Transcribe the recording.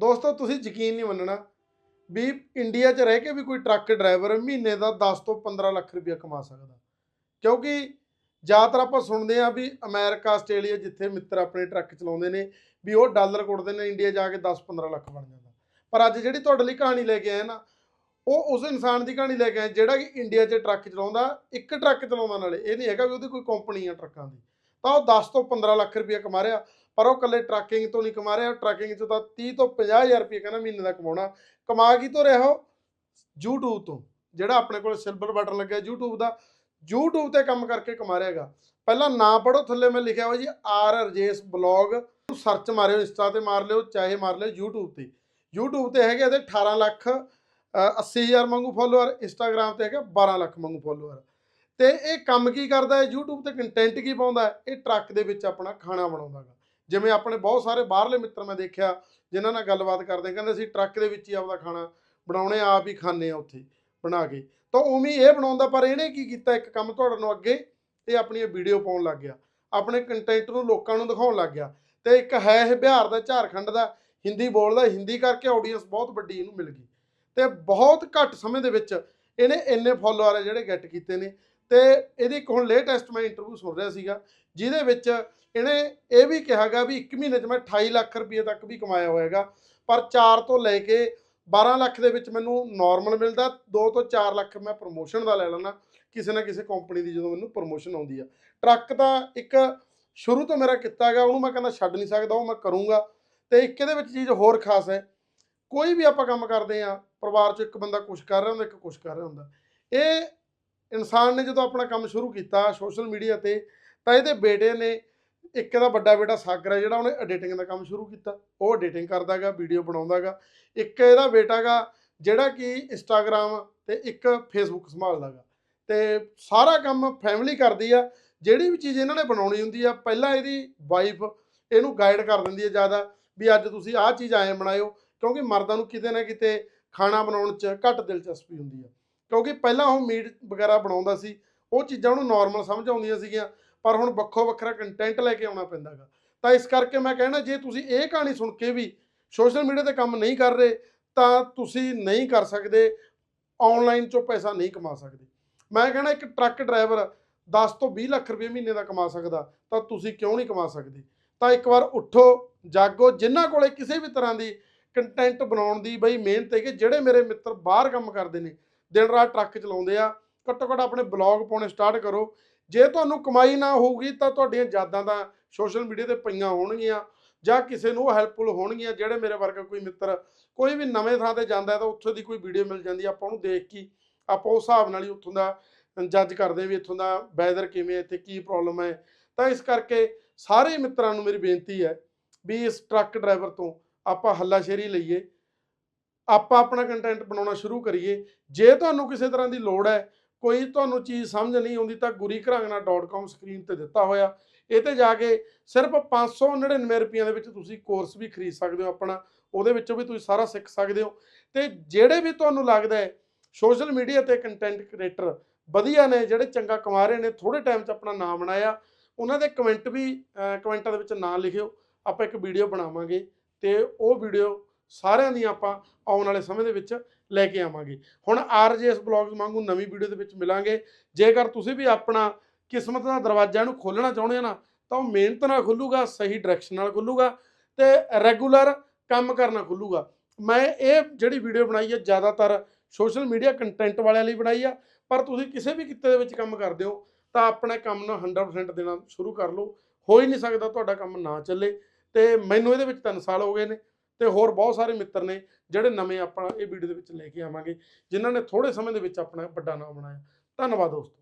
ਦੋਸਤੋ, ਤੁਸੀਂ ਯਕੀਨ ਨਹੀਂ ਮੰਨਣਾ ਵੀ ਇੰਡੀਆ 'ਚ ਰਹਿ ਕੇ ਵੀ ਕੋਈ ਟਰੱਕ ਡਰਾਈਵਰ ਮਹੀਨੇ ਦਾ 10 ਤੋਂ 15 ਲੱਖ ਰੁਪਇਆ ਕਮਾ ਸਕਦਾ। ਕਿਉਂਕਿ ਜ਼ਿਆਦਾਤਰ ਆਪਾਂ ਸੁਣਦੇ ਆ ਵੀ ਅਮਰੀਕਾ, ਆਸਟ੍ਰੇਲੀਆ ਜਿੱਥੇ ਮਿੱਤਰ ਆਪਣੇ ਟਰੱਕ ਚਲਾਉਂਦੇ ਨੇ ਵੀ ਉਹ ਡਾਲਰ ਕੁੱਟਦੇ ਨੇ, ਇੰਡੀਆ ਜਾ ਕੇ 10-15 ਲੱਖ ਬਣ ਜਾਂਦਾ। ਪਰ ਅੱਜ ਜਿਹੜੀ ਤੁਹਾਡੇ ਲਈ ਕਹਾਣੀ ਲੈ ਕੇ ਆਏ ਨਾ, ਉਹ ਉਸ ਇਨਸਾਨ ਦੀ ਕਹਾਣੀ ਲੈ ਕੇ ਆਏ ਜਿਹੜਾ ਕਿ ਇੰਡੀਆ 'ਚ ਟਰੱਕ ਚਲਾਉਂਦਾ, ਇੱਕ ਟਰੱਕ ਚਲਾਉਂਦਾ ਨਾਲੇ ਇਹ ਨਹੀਂ ਹੈਗਾ ਵੀ ਉਹਦੀ ਕੋਈ ਕੰਪਨੀ ਆ ਟਰੱਕਾਂ ਦੀ। ਤਾਂ ਉਹ 10 ਤੋਂ 15 ਲੱਖ ਰੁਪਇਆ ਕਮਾ ਰਿਹਾ। ਪਰ ਉਹ ਕੱਲੇ ਟਰੱਕਿੰਗ ਤੋਂ ਨਹੀਂ ਕਮਾ ਰਿਹਾ ਟਰੱਕਿੰਗ 'ਚ ਤਾਂ 30 ਤੋਂ 50000 ਰੁਪਏ ਕਹਿੰਦਾ ਮਹੀਨੇ ਦਾ ਕਮਾਉਣਾ। ਕਮਾ ਕੀ ਤੋਂ ਰਿਹਾ ਉਹ? YouTube ਤੋਂ ਜਿਹੜਾ ਆਪਣੇ ਕੋਲ ਸਿਲਵਰ ਬਟਨ ਲੱਗਿਆ YouTube ਦਾ। YouTube ਤੇ ਕੰਮ ਕਰਕੇ ਕਮਾ ਰਿਹਾਗਾ ਪਹਿਲਾਂ ਨਾ ਪੜੋ ਥੱਲੇ ਮੈਂ ਲਿਖਿਆ ਹੋਇਆ G R Rajesh blog. Search ਮਾਰਿਓ ਇੰਸਟਾ ਤੇ ਮਾਰ ਲਿਓ ਚਾਹੇ ਮਾਰ ਲਿਓ YouTube ਤੇ। YouTube ਤੇ ਹੈਗੇ ਇਹਦੇ 18 ਲੱਖ ਅ, 80000 ਵਾਂਗੂ ਫੋਲੋਅਰ ਇੰਸਟਾਗ੍ਰam ਤੇ ਹੈਗਾ 12 ਲੱਖ ਵਾਂਗੂ ਫੋਲੋਅਰ ਤੇ ਇਹ ਕੰਮ ਕੀ ਕਰਦਾ ਹੈ? YouTube ਤੇ ਕੰਟੈਂਟ ਕੀ ਪਾਉਂਦਾ ਹੈ? ਇਹ ਟਰੱਕ ਦੇ ਵਿੱਚ ਆਪਣਾ ਖਾਣਾ ਬਣਾਉਂਦਾ ਗਾ ਜਿਵੇਂ ਆਪਣੇ ਬਹੁਤ ਸਾਰੇ ਬਾਹਰਲੇ ਮਿੱਤਰ ਮੈਂ ਦੇਖਿਆ, ਜਿਨ੍ਹਾਂ ਨਾਲ ਗੱਲਬਾਤ ਕਰਦੇ ਕਹਿੰਦੇ ਅਸੀਂ ਟਰੱਕ ਦੇ ਵਿੱਚ ਹੀ ਆਪਦਾ ਖਾਣਾ ਬਣਾਉਣੇ ਆਪ ਹੀ ਖਾਣੇ ਆ ਉੱਥੇ ਬਣਾ ਕੇ। ਤਾਂ ਉਵੇਂ ਇਹ ਬਣਾਉਂਦਾ, ਪਰ ਇਹਨੇ ਕੀ ਕੀਤਾ, ਇੱਕ ਕੰਮ ਤੁਹਾਡੇ ਨੂੰ ਅੱਗੇ ਇਹ ਆਪਣੀ ਵੀਡੀਓ ਪਾਉਣ ਲੱਗ ਗਿਆ। ਆਪਣੇ ਕੰਟੈਂਟ ਨੂੰ ਲੋਕਾਂ ਨੂੰ ਦਿਖਾਉਣ ਲੱਗ ਗਿਆ। ਤੇ ਇੱਕ ਹੈ ਇਹ ਬਿਹਾਰ ਦਾ, ਝਾਰਖੰਡ ਦਾ, ਹਿੰਦੀ ਬੋਲਦਾ ਹਿੰਦੀ ਕਰਕੇ ਆਡੀਅנס ਬਹੁਤ ਵੱਡੀ ਇਹਨੂੰ ਮਿਲ ਗਈ। ਤੇ ਬਹੁਤ ਘੱਟ ਸਮੇਂ ਦੇ ਵਿੱਚ ਇਹਨੇ ਇੰਨੇ ਫੋਲੋਅਰ ਜਿਹੜੇ ਗੈਟ ਕੀਤੇ ਨੇ। ਤੇ ਇਹਦੀ ਇੱਕ ਹੁਣ ਲੇਟੈਸਟ ਮੈਂ ਇੰਟਰਵਿਊ ਸੁਣ ਰਿਹਾ ਸੀਗਾ, ਜਿਹਦੇ ਵਿੱਚ ਇਹਨੇ ਇਹ ਵੀ ਕਿਹਾਗਾ ਵੀ 1 ਮਹੀਨੇ 'ਚ ਮੈਂ 28 ਲੱਖ ਰੁਪਏ ਤੱਕ ਵੀ ਕਮਾਇਆ ਹੋਏਗਾ ਪਰ 4 ਤੋਂ ਲੈ ਕੇ 12 ਲੱਖ ਦੇ ਵਿੱਚ ਮੈਨੂੰ ਨਾਰਮਲ ਮਿਲਦਾ 2 ਤੋਂ 4 ਲੱਖ ਮੈਂ ਪ੍ਰੋਮੋਸ਼ਨ ਦਾ ਲੈ ਲੈਣਾ ਕਿਸੇ ਨਾ ਕਿਸੇ ਕੰਪਨੀ ਦੀ ਜਦੋਂ ਮੈਨੂੰ ਪ੍ਰੋਮੋਸ਼ਨ ਆਉਂਦੀ ਆ। ਟਰੱਕ ਤਾਂ ਇੱਕ ਸ਼ੁਰੂ ਤੋਂ ਮੇਰਾ ਕੀਤਾ ਹੈਗਾ ਉਹਨੂੰ ਮੈਂ ਕਹਿੰਦਾ ਛੱਡ ਨਹੀਂ ਸਕਦਾ, ਉਹ ਮੈਂ ਕਰੂੰਗਾ। ਤੇ ਇੱਕ ਇਹਦੇ ਵਿੱਚ ਚੀਜ਼ ਹੋਰ ਖਾਸ ਹੈ, ਕੋਈ ਵੀ ਆਪਾਂ ਕੰਮ ਕਰਦੇ ਆ, ਪਰਿਵਾਰ 'ਚ ਇੱਕ ਬੰਦਾ ਕੁਝ ਕਰ ਰਿਹਾ ਹੁੰਦਾ, ਇੱਕ ਕੁਝ ਕਰ ਰਿਹਾ ਹੁੰਦਾ। ਇਹ ਇਨਸਾਨ ਨੇ ਜਦੋਂ ਆਪਣਾ ਕੰਮ ਸ਼ੁਰੂ ਕੀਤਾ ਸੋਸ਼ਲ ਮੀਡੀਆ ਤੇ, ਤਾਂ ਇਹਦੇ ਬੇਟੇ ਨੇ ਇੱਕ ਇਹਦਾ ਵੱਡਾ ਬੇਟਾ ਸਾਗਰ ਹੈ ਜਿਹੜਾ ਉਹਨੇ ਐਡੀਟਿੰਗ ਦਾ ਕੰਮ ਸ਼ੁਰੂ ਕੀਤਾ। ਉਹ ਐਡੀਟਿੰਗ ਕਰਦਾਗਾ ਵੀਡੀਓ ਬਣਾਉਂਦਾਗਾ ਇੱਕ ਇਹਦਾ ਬੇਟਾਗਾ ਜਿਹੜਾ ਕਿ ਇੰਸਟਾਗ੍ਰam ਤੇ ਇੱਕ ਫੇਸਬੁੱਕ ਸੰਭਾਲਦਾਗਾ ਤੇ ਸਾਰਾ ਕੰਮ ਫੈਮਿਲੀ ਕਰਦੀ ਆ। ਜਿਹੜੀ ਵੀ ਚੀਜ਼ ਇਹਨਾਂ ਨੇ ਬਣਾਉਣੀ ਹੁੰਦੀ ਆ, ਪਹਿਲਾਂ ਇਹਦੀ ਵਾਈਫ ਇਹਨੂੰ ਗਾਈਡ ਕਰ ਦਿੰਦੀ ਹੈ ਜ਼ਿਆਦਾ ਵੀ ਅੱਜ ਤੁਸੀਂ ਆਹ ਚੀਜ਼ ਐਂ ਬਣਾਇਓ, ਕਿਉਂਕਿ ਮਰਦਾਂ ਨੂੰ ਕਿਤੇ ਨਾ ਕਿਤੇ ਖਾਣਾ ਬਣਾਉਣ 'ਚ ਘੱਟ ਦਿਲਚਸਪੀ ਹੁੰਦੀ ਆ। ਕਿਉਂਕਿ ਪਹਿਲਾਂ ਉਹ ਮੀਟ ਵਗੈਰਾ ਬਣਾਉਂਦਾ ਸੀ, ਉਹ ਚੀਜ਼ਾਂ ਉਹਨੂੰ ਨਾਰਮਲ ਸਮਝ ਆਉਂਦੀਆਂ ਸੀਗੀਆਂ, ਪਰ ਹੁਣ ਵੱਖੋ ਵੱਖਰਾ ਕੰਟੈਂਟ ਲੈ ਕੇ ਆਉਣਾ ਪੈਂਦਾਗਾ ਤਾਂ ਇਸ ਕਰਕੇ ਮੈਂ ਕਹਿਣਾ, ਜੇ ਤੁਸੀਂ ਇਹ ਕਹਾਣੀ ਸੁਣ ਕੇ ਵੀ ਸੋਸ਼ਲ ਮੀਡੀਆ ਤੇ ਕੰਮ ਨਹੀਂ ਕਰ ਰਹੇ, ਤਾਂ ਤੁਸੀਂ ਨਹੀਂ ਕਰ ਸਕਦੇ ਆਨਲਾਈਨ ਚੋਂ ਪੈਸਾ ਨਹੀਂ ਕਮਾ ਸਕਦੇ। ਮੈਂ ਕਹਿਣਾ, ਇੱਕ ਟਰੱਕ ਡਰਾਈਵਰ 10 ਤੋਂ 20 ਲੱਖ ਰੁਪਏ ਮਹੀਨੇ ਦਾ ਕਮਾ ਸਕਦਾ, ਤਾਂ ਤੁਸੀਂ ਕਿਉਂ ਨਹੀਂ ਕਮਾ ਸਕਦੇ? ਤਾਂ ਇੱਕ ਵਾਰ ਉੱਠੋ, ਜਾਗੋ ਜਿਨ੍ਹਾਂ ਕੋਲੇ ਕਿਸੇ ਵੀ ਤਰ੍ਹਾਂ ਦੀ ਕੰਟੈਂਟ ਬਣਾਉਣ ਦੀ ਬਈ ਮਿਹਨਤ ਹੈ ਕਿ ਜਿਹੜੇ ਮੇਰੇ ਮਿੱਤਰ ਬਾਹਰ ਕੰਮ ਕਰਦੇ ਨੇ ਦਿਨ ਰਾਤ ਟਰੱਕ ਚਲਾਉਂਦੇ ਆ, ਘੱਟੋ ਘੱਟ ਆਪਣੇ ਬਲੌਗ ਪਾਉਣੇ ਸਟਾਰਟ ਕਰੋ। ਜੇ ਤੁਹਾਨੂੰ ਕਮਾਈ ਨਾ ਹੋਊਗੀ ਤਾਂ ਤੁਹਾਡੀਆਂ ਯਾਦਾਂ ਤਾਂ ਸੋਸ਼ਲ ਮੀਡੀਆ ਤੇ ਪਈਆਂ ਹੋਣਗੀਆਂ ਜਾਂ ਕਿਸੇ ਨੂੰ ਹੈਲਪਫੁਲ ਹੋਣਗੀਆਂ, ਜਿਹੜੇ ਮੇਰੇ ਵਰਗਾ ਕੋਈ ਮਿੱਤਰ ਕੋਈ ਵੀ ਨਵੇਂ ਥਾਂ ਤੇ ਜਾਂਦਾ ਤਾਂ ਉੱਥੋਂ ਦੀ ਕੋਈ ਵੀਡੀਓ ਮਿਲ ਜਾਂਦੀ ਆਪਾਂ ਉਹਨੂੰ ਦੇਖ ਕੇ ਆਪਾਂ ਉਸ ਹਿਸਾਬ ਨਾਲ ਹੀ ਉੱਥੋਂ ਦਾ ਜੱਜ ਕਰਦੇ ਹਾਂ ਵੀ ਇੱਥੋਂ ਦਾ ਵੈਦਰ ਕਿਵੇਂ ਇੱਥੇ ਕੀ ਪ੍ਰੋਬਲਮ ਹੈ ਤਾਂ ਇਸ ਕਰਕੇ ਸਾਰੇ ਮਿੱਤਰਾਂ ਨੂੰ ਮੇਰੀ ਬੇਨਤੀ ਹੈ ਵੀ ਇਸ ਟਰੱਕ ਡਰਾਈਵਰ ਤੋਂ ਆਪਾਂ ਹੱਲਾਸ਼ੇਰੀ ਲਈਏ। ਆਪਾਂ ਆਪਣਾ ਕੰਟੈਂਟ ਬਣਾਉਣਾ ਸ਼ੁਰੂ ਕਰੀਏ। ਜੇ ਤੁਹਾਨੂੰ ਕਿਸੇ ਤਰ੍ਹਾਂ ਦੀ ਲੋੜ ਹੈ, ਕੋਈ ਤੁਹਾਨੂੰ ਚੀਜ਼ ਸਮਝ ਨਹੀਂ ਆਉਂਦੀ ਤਾਂ gurikharangana.com ਸਕਰੀਨ ਤੇ ਦਿੱਤਾ ਹੋਇਆ। ਇਹ ਤੇ ਜਾ ਕੇ ਸਿਰਫ 599 ਰੁਪਈਆਂ ਦੇ ਵਿੱਚ ਤੁਸੀਂ ਕੋਰਸ ਵੀ ਖਰੀਦ ਸਕਦੇ ਹੋ ਆਪਣਾ। ਉਹਦੇ ਵਿੱਚੋਂ ਵੀ ਤੁਸੀਂ ਸਾਰਾ ਸਿੱਖ ਸਕਦੇ ਹੋ। ਤੇ ਜਿਹੜੇ ਵੀ ਤੁਹਾਨੂੰ ਲੱਗਦਾ ਹੈ ਸੋਸ਼ਲ ਮੀਡੀਆ ਤੇ ਕੰਟੈਂਟ ਕ੍ਰੀਏਟਰ ਵਧੀਆ ਨੇ, ਜਿਹੜੇ ਚੰਗਾ ਕਮਾ ਰਹੇ ਨੇ ਥੋੜੇ ਟਾਈਮ 'ਚ ਆਪਣਾ ਨਾਮ ਬਣਾਇਆ, ਉਹਨਾਂ ਦੇ ਕਮੈਂਟ ਵੀ ਕਮੈਂਟਾਂ ਦੇ ਵਿੱਚ ਨਾਂ ਲਿਖਿਓ। ਆਪਾਂ ਇੱਕ ਵੀਡੀਓ ਬਣਾਵਾਂਗੇ ਤੇ ਉਹ ਵੀਡੀਓ ਸਾਰਿਆਂ ਦੀਆਂ ਆਪਾਂ ਆਉਣ ਵਾਲੇ ਸਮੇਂ ਦੇ ਵਿੱਚ ਲੈ ਕੇ ਆਵਾਂਗੇ। ਹੁਣ ਆਰਜੀਐਸ ਬਲੌਗਸ ਵਾਂਗੂ ਨਵੀਂ ਵੀਡੀਓ ਦੇ ਵਿੱਚ ਮਿਲਾਂਗੇ। ਜੇਕਰ ਤੁਸੀਂ ਵੀ ਆਪਣਾ ਕਿਸਮਤ ਦਾ ਦਰਵਾਜ਼ਾ ਨੂੰ ਖੋਲਣਾ ਚਾਹੁੰਦੇ ਹੋ ਨਾ, ਤਾਂ ਉਹ ਮਿਹਨਤ ਨਾਲ ਖੁੱਲੂਗਾ, ਸਹੀ ਡਾਇਰੈਕਸ਼ਨ ਨਾਲ ਖੁੱਲੂਗਾ ਤੇ ਰੈਗੂਲਰ ਕੰਮ ਕਰਨਾ ਖੁੱਲੂਗਾ। ਮੈਂ ਇਹ ਜਿਹੜੀ ਵੀਡੀਓ ਬਣਾਈ ਹੈ ਜ਼ਿਆਦਾਤਰ ਸੋਸ਼ਲ ਮੀਡੀਆ ਕੰਟੈਂਟ ਵਾਲਿਆਂ ਲਈ ਬਣਾਈ ਆ, ਪਰ ਤੁਸੀਂ ਕਿਸੇ ਵੀ ਕਿੱਤੇ ਦੇ ਵਿੱਚ ਕੰਮ ਕਰਦੇ ਹੋ, ਤਾਂ ਆਪਣੇ ਕੰਮ ਨੂੰ 100% ਦੇਣਾ ਸ਼ੁਰੂ ਕਰ ਲਓ। ਹੋ ਹੀ ਨਹੀਂ ਸਕਦਾ ਤੁਹਾਡਾ ਕੰਮ ਨਾ ਚੱਲੇ ਤੇ ਮੈਨੂੰ ਇਹਦੇ ਵਿੱਚ 3 ਸਾਲ ਹੋ ਗਏ ਨੇ। ਤੇ ਹੋਰ ਬਹੁਤ ਸਾਰੇ ਮਿੱਤਰ ਨੇ ਜਿਹੜੇ ਨਵੇਂ ਆਪਾਂ ਇਹ ਵੀਡੀਓ ਦੇ ਵਿੱਚ ਲੈ ਕੇ ਆਵਾਂਗੇ, ਜਿਨ੍ਹਾਂ ਨੇ ਥੋੜੇ ਸਮੇਂ ਦੇ ਵਿੱਚ ਆਪਣਾ ਵੱਡਾ ਨਾਮ ਬਣਾਇਆ। ਧੰਨਵਾਦ ਦੋਸਤੋ।